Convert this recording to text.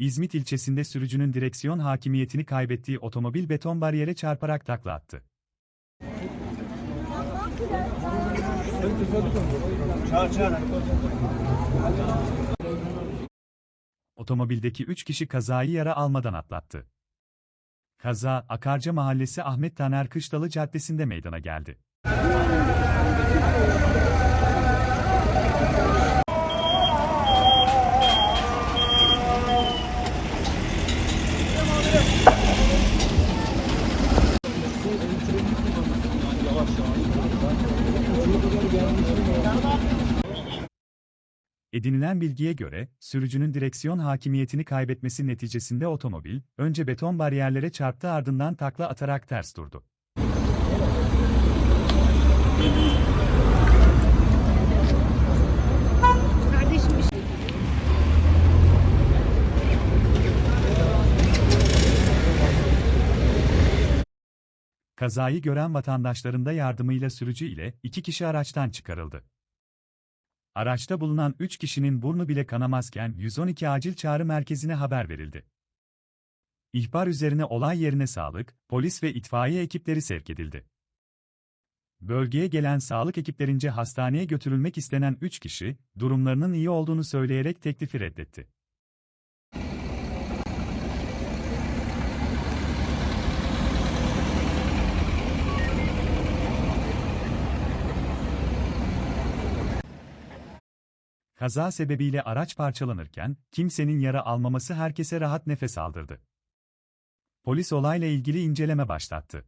İzmit ilçesinde sürücünün direksiyon hakimiyetini kaybettiği otomobil beton bariyere çarparak takla attı. Otomobildeki 3 kişi kazayı yara almadan atlattı. Kaza, Akarca Mahallesi Ahmet Taner Kışlalı Caddesi'nde meydana geldi. Edinilen bilgiye göre, sürücünün direksiyon hakimiyetini kaybetmesi neticesinde otomobil, önce beton bariyerlere çarptı ardından takla atarak ters durdu. Kazayı gören vatandaşların da yardımıyla sürücü ile iki kişi araçtan çıkarıldı. Araçta bulunan 3 kişinin burnu bile kanamazken 112 acil çağrı merkezine haber verildi. İhbar üzerine olay yerine sağlık, polis ve itfaiye ekipleri sevk edildi. Bölgeye gelen sağlık ekiplerince hastaneye götürülmek istenen 3 kişi, durumlarının iyi olduğunu söyleyerek teklifi reddetti. Kaza sebebiyle araç parçalanırken, kimsenin yara almaması herkese rahat nefes aldırdı. Polis olayla ilgili inceleme başlattı.